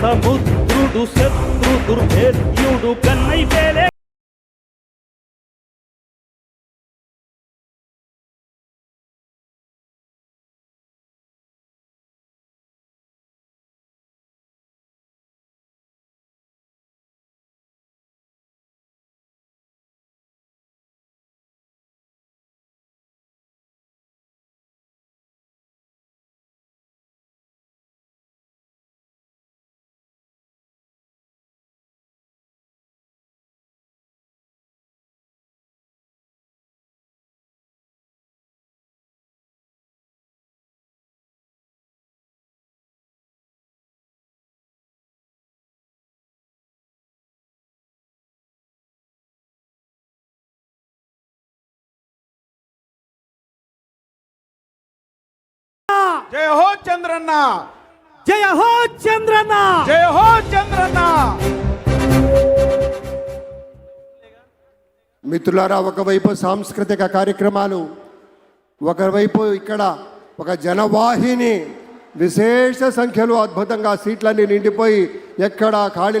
సముద్రుడు శత్రు దుర్భేద్యుడు కన్నై వేలే జయ హో చంద్రన్న. జయ హో చంద్రన్న. జయ హో చంద్రన్న. మిత్రులారా ఒకవైపు సాంస్కృతిక కార్యక్రమాలు ఒకవైపు ఇక్కడ ఒక జనవాహిని విశేష సంఖ్యలో అద్భుతంగా సీట్లన్నీ నిండిపోయి ఎక్కడ ఖాళీ